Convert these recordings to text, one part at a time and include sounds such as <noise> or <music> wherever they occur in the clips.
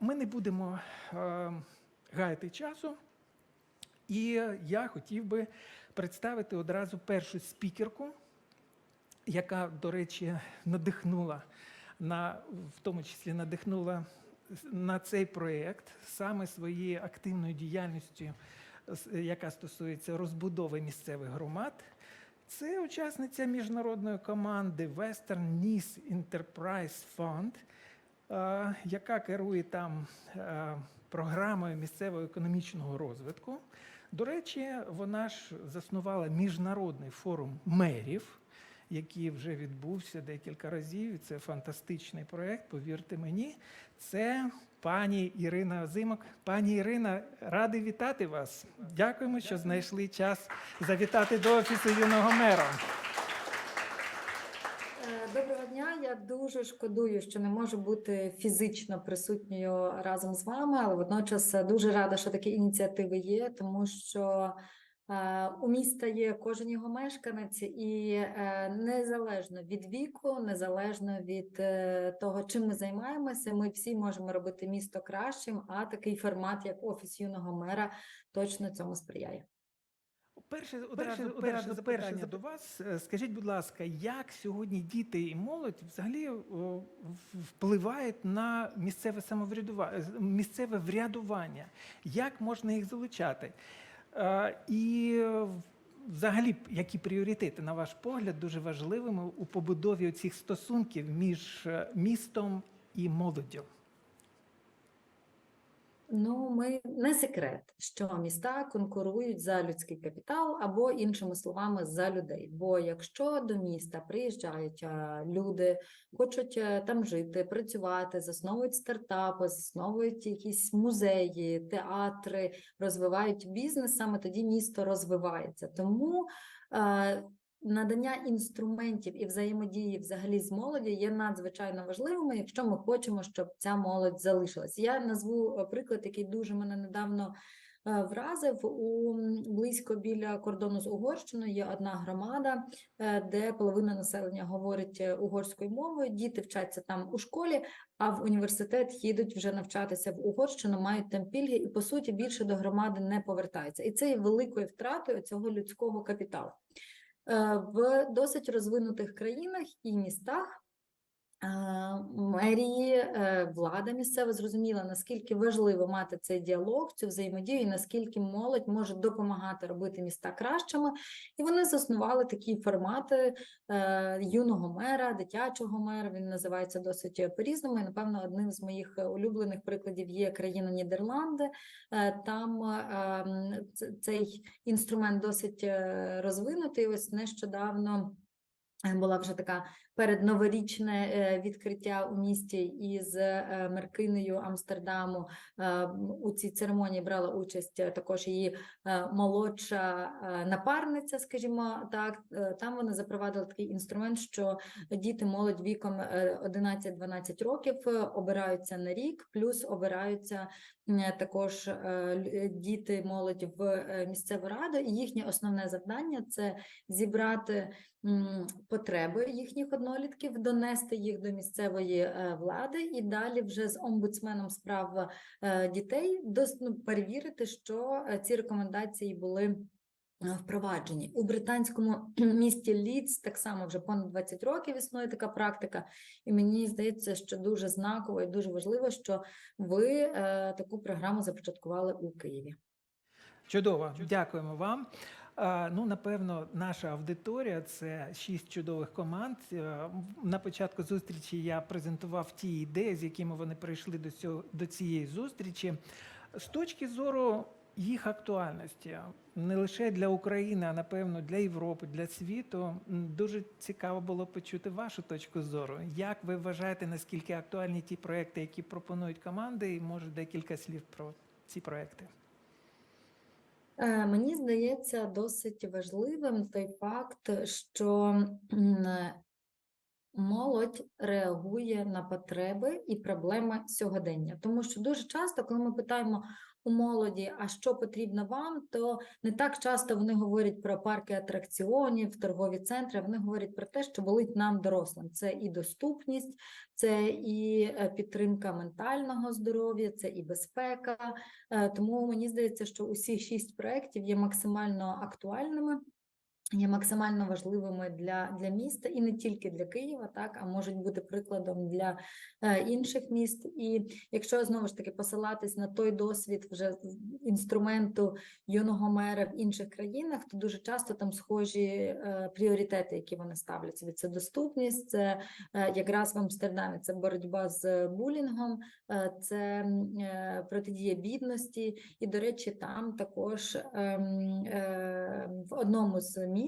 Ми не будемо е, гаяти часу, і я хотів би представити одразу першу спікерку, яка, до речі, надихнула на в тому числі надихнула на цей проєкт саме своєю активною діяльністю, яка стосується розбудови місцевих громад. Це учасниця міжнародної команди Western Nice Enterprise Fund, яка керує там е, програмою місцевого економічного розвитку. До речі, вона ж заснувала міжнародний форум мерів, який вже відбувся декілька разів. Це фантастичний проєкт, повірте мені. Це пані Ірина Озимок. Пані Ірина, радий вітати вас. Дякуємо, що знайшли час завітати до офісу юного мера. Я дуже шкодую, що не можу бути фізично присутньою разом з вами, але водночас е, дуже рада, що такі ініціативи є, тому що е, у міста є кожен його мешканець, і е, незалежно від віку, незалежно від того, чим ми займаємося, ми всі можемо робити місто кращим. А такий формат, як офіс юного мера, точно цьому сприяє. Перше, одразу, одразу, запитання до вас. Е, Скажіть, будь ласка, як сьогодні діти і молодь взагалі впливають на місцеве самоврядування, місцеве врядування? Як можна їх залучати? Е, І е, взагалі, які пріоритети, на ваш погляд, дуже важливими у побудові цих стосунків між е, містом і молоддю? Ну, ми не секрет, що міста конкурують за людський капітал або іншими словами за людей. Бо якщо до міста приїжджають люди, хочуть е, там жити, працювати, засновують стартапи, засновують якісь музеї, театри, розвивають бізнес, саме тоді місто розвивається. Тому е, надання інструментів і взаємодії взагалі з молоді є надзвичайно важливими, якщо ми хочемо, щоб ця молодь залишилась. Я назву е, приклад, який дуже мене недавно е, вразив. У близько біля кордону з Угорщиною є одна громада, е, де половина населення говорить угорською мовою. Діти вчаться там у школі, а в університет їдуть вже навчатися в Угорщину, мають там пільги, і по суті більше до громади не повертаються. І це є великою втратою цього людського капіталу. Е, В досить розвинутих країнах і містах мерії, е, влада місцева зрозуміла, наскільки важливо мати цей діалог, цю взаємодію, і наскільки молодь може допомагати робити міста кращими. І вони заснували такі формати е, юного мера, дитячого мера. Він називається досить по-різному. І, напевно, одним з моїх улюблених прикладів є країна Нідерланди. Е, Там цей інструмент досить розвинутий. Ось нещодавно. Була вже така передноворічне е, відкриття у місті із е, Меркинею Амстердаму. Е, У цій церемонії брала участь також її молодша напарниця, скажімо так. Там вони запровадили такий інструмент, що діти молодь віком е, 11-12 років обираються на рік, плюс обираються також е, діти молодь в е, місцеву раду, і їхнє основне завдання це зібрати потреби їхніх однолітків, донести їх до місцевої е, влади і далі вже з омбудсменом справ е, дітей ну, перевірити, що е, ці рекомендації були. Е, Впроваджені у британському <clears throat> місті Лідс так само вже понад 20 років існує така практика, і мені здається, що дуже знаково і дуже важливо, що ви е, таку програму започаткували у Києві. Чудово, дякуємо вам. Ну, напевно, наша аудиторія це шість чудових команд. Е, На початку зустрічі я презентував ті ідеї, з якими вони прийшли до цього до цієї зустрічі. З точки зору їх актуальності, не лише для України, а напевно для Європи, для світу, дуже цікаво було почути вашу точку зору. Як ви вважаєте, наскільки актуальні ті проекти, які пропонують команди, і може декілька слів про ці проекти? Е, Мені здається досить важливим той факт, що молодь реагує на потреби і проблеми сьогодення. Тому що дуже часто, коли ми питаємо у молоді, а що потрібно вам, то не так часто вони говорять про парки атракціонів, торгові центри. Вони говорять про те, що болить нам дорослим. Це і доступність, це і е, підтримка ментального здоров'я, це і безпека. Е, Тому мені здається, що усі шість проєктів є максимально актуальними. Є максимально важливими для, для міста і не тільки для Києва, так а можуть бути прикладом для е, інших міст. І якщо знову ж таки посилатись на той досвід вже інструменту юного мера в інших країнах, то дуже часто там схожі е, пріоритети, які вони ставлять собі. Це доступність, це е, якраз в Амстердамі це боротьба з булінгом, е, це е, протидія бідності. І, до речі, там також ем, е, в одному з міст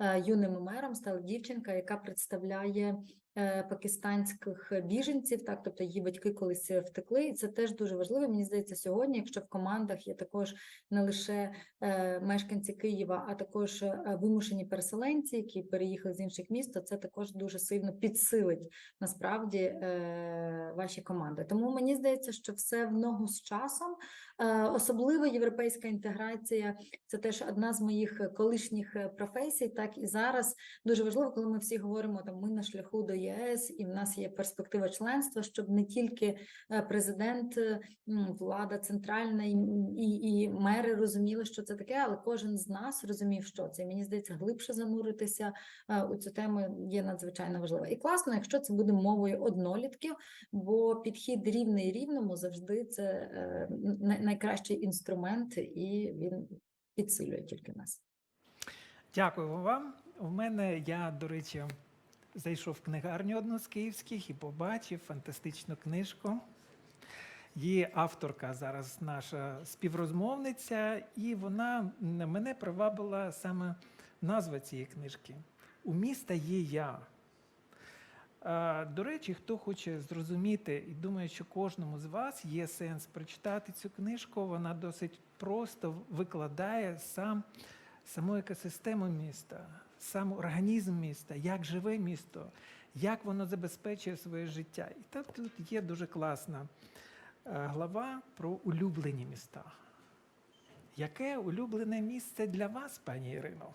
е, юним мером стала дівчинка, яка представляє е, пакистанських біженців, так, тобто її батьки колись втекли, і це теж дуже важливо. Мені здається, сьогодні, якщо в командах є також не лише е, мешканці Києва, а також вимушені переселенці, які переїхали з інших міст, то це також дуже сильно підсилить насправді ваші команди. Тому мені здається, що все в ногу з часом. Е, Особливо європейська інтеграція це теж одна з моїх колишніх е, професій. Так і зараз дуже важливо, коли ми всі говоримо там ми на шляху до ЄС, і в нас є перспектива членства, щоб не тільки е, президент, влада центральна і, і, і мери розуміли, що це таке, але кожен з нас розумів, що це. Мені здається, глибше зануритися у цю тему є надзвичайно важливо. І класно, якщо це буде мовою однолітків, бо підхід рівний рівному завжди це е, най- найкращий інструмент, і він підсилює тільки нас. Дякую вам. У мене я, до речі, зайшов в книгарню одну з київських і побачив фантастичну книжку. Її авторка зараз наша співрозмовниця, і вона мене привабила саме назва цієї книжки У міста є я. А, До речі, хто хоче зрозуміти, і думаю, що кожному з вас є сенс прочитати цю книжку. Вона досить просто викладає сам саму екосистему міста, сам організм міста, як живе місто, як воно забезпечує своє життя. І там тут є дуже класна е, глава про улюблені міста. Яке улюблене місце для вас, пані Ірино?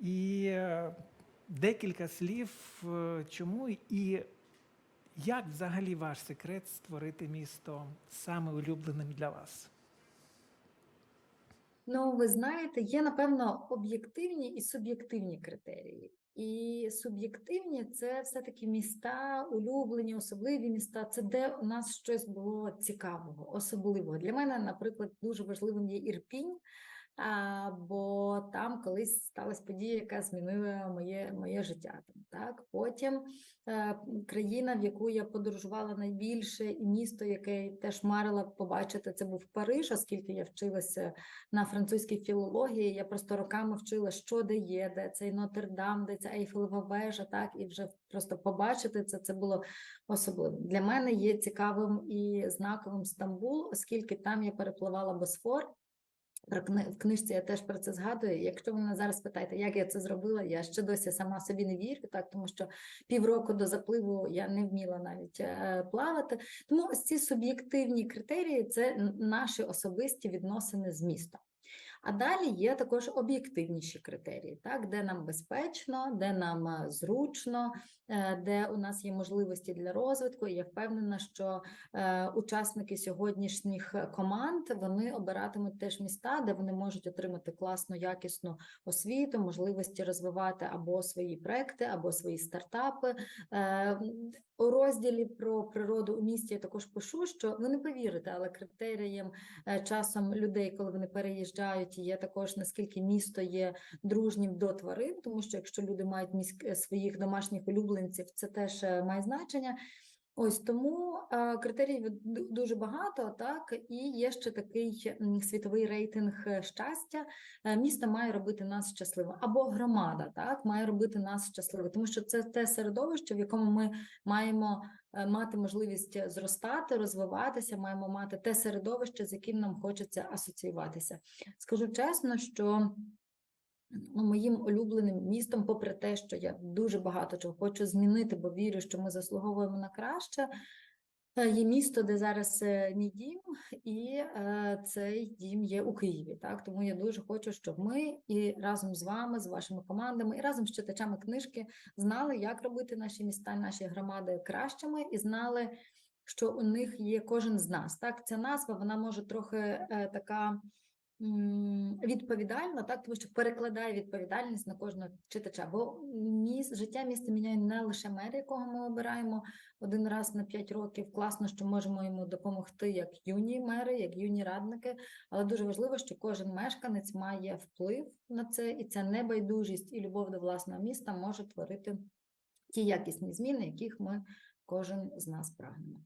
І е, декілька слів, е, чому і як взагалі ваш секрет створити місто саме улюбленим для вас? Ну, ви знаєте, є напевно об'єктивні і суб'єктивні критерії. І суб'єктивні це все-таки міста, улюблені, особливі міста. Це де у нас щось було цікавого, особливого. Для мене, наприклад, дуже важливим є Ірпінь. А, бо там колись сталася подія, яка змінила моє, моє життя. Там, так? Потім е, країна, в яку я подорожувала найбільше, і місто, яке теж марила побачити, це був Париж, оскільки я вчилася на французькій філології. Я просто роками вчила, що де є, де цей Нотр-Дам, де ця Ейфелева вежа, так, і вже просто побачити це, це було особливим. Для мене є цікавим і знаковим Стамбул, оскільки там я перепливала Босфор. В книжці я теж про це згадую. Якщо ви мене зараз питаєте, як я це зробила, я ще досі сама собі не вірю, так тому що півроку до запливу я не вміла навіть е, плавати. Тому ось ці суб'єктивні критерії це наші особисті відносини з містом. А далі є також об'єктивніші критерії, так, де нам безпечно, де нам е, зручно, е, де у нас є можливості для розвитку. І я впевнена, що е, учасники сьогоднішніх команд вони обиратимуть теж міста, де вони можуть отримати класну, якісну освіту, можливості розвивати або свої проекти, або свої стартапи. У розділі про природу у місті я також пишу, що ви не повірите, але критерієм часом людей, коли вони переїжджають, є також наскільки місто є дружнім до тварин, тому що якщо люди мають міськ е, своїх домашніх улюбленців, це теж е, має значення. Ось тому е, критеріїв дуже багато, так і є ще такий світовий рейтинг е, щастя. Е, Місто має робити нас щасливими, або громада, так має робити нас щасливими, тому що це те середовище, в якому ми маємо мати можливість зростати, розвиватися, маємо мати те середовище, з яким нам хочеться асоціюватися. Скажу чесно, що моїм улюбленим містом, попри те, що я дуже багато чого хочу змінити, бо вірю, що ми заслуговуємо на краще. Е, Є місто, де зараз е, мій дім, і е, цей дім є у Києві. Так тому я дуже хочу, щоб ми і разом з вами, з вашими командами, і разом з читачами книжки знали, як робити наші міста, наші громади кращими, і знали, що у них є кожен з нас. Так, ця назва вона може трохи така. Відповідальна, так, тому що перекладає відповідальність на кожного читача. Бо міс, життя міста міняє не лише мер, якого ми обираємо, один раз на 5 років. Класно, що можемо йому допомогти як юні мери, як юні радники. Але дуже важливо, що кожен мешканець має вплив на це, і ця небайдужість і любов до власного міста може творити ті якісні зміни, яких ми кожен з нас прагнемо.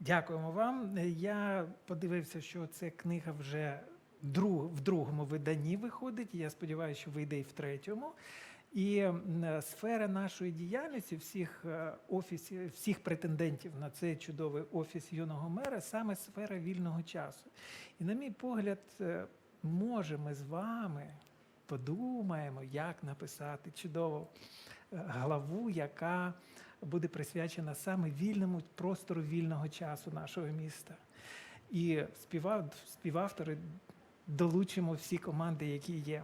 Дякуємо вам. Я подивився, що ця книга вже друг, в другому виданні виходить. Я сподіваюся, що вийде і в третьому. І сфера нашої діяльності, всіх е, офісів, всіх претендентів на цей чудовий офіс юного мера, саме сфера вільного часу. І, на мій погляд, е, може, ми з вами подумаємо, як написати чудову е, главу, яка буде присвячена саме вільному простору вільного часу нашого міста. І співав, співавтори долучимо всі команди, які є.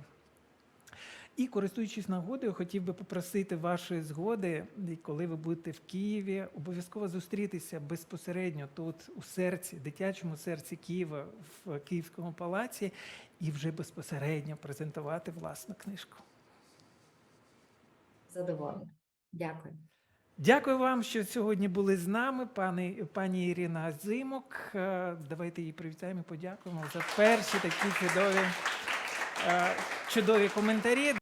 І користуючись нагодою, хотів би попросити вашої згоди, коли ви будете в Києві, обов'язково зустрітися безпосередньо тут, у серці, дитячому серці Києва, в Київському палаці, і вже безпосередньо презентувати власну книжку. Задоволена. Дякую. Дякую вам, що сьогодні були з нами, пані, пані Ірина Зимок. Е, Давайте її привітаємо подякуємо за перші такі чудові, е, чудові коментарі.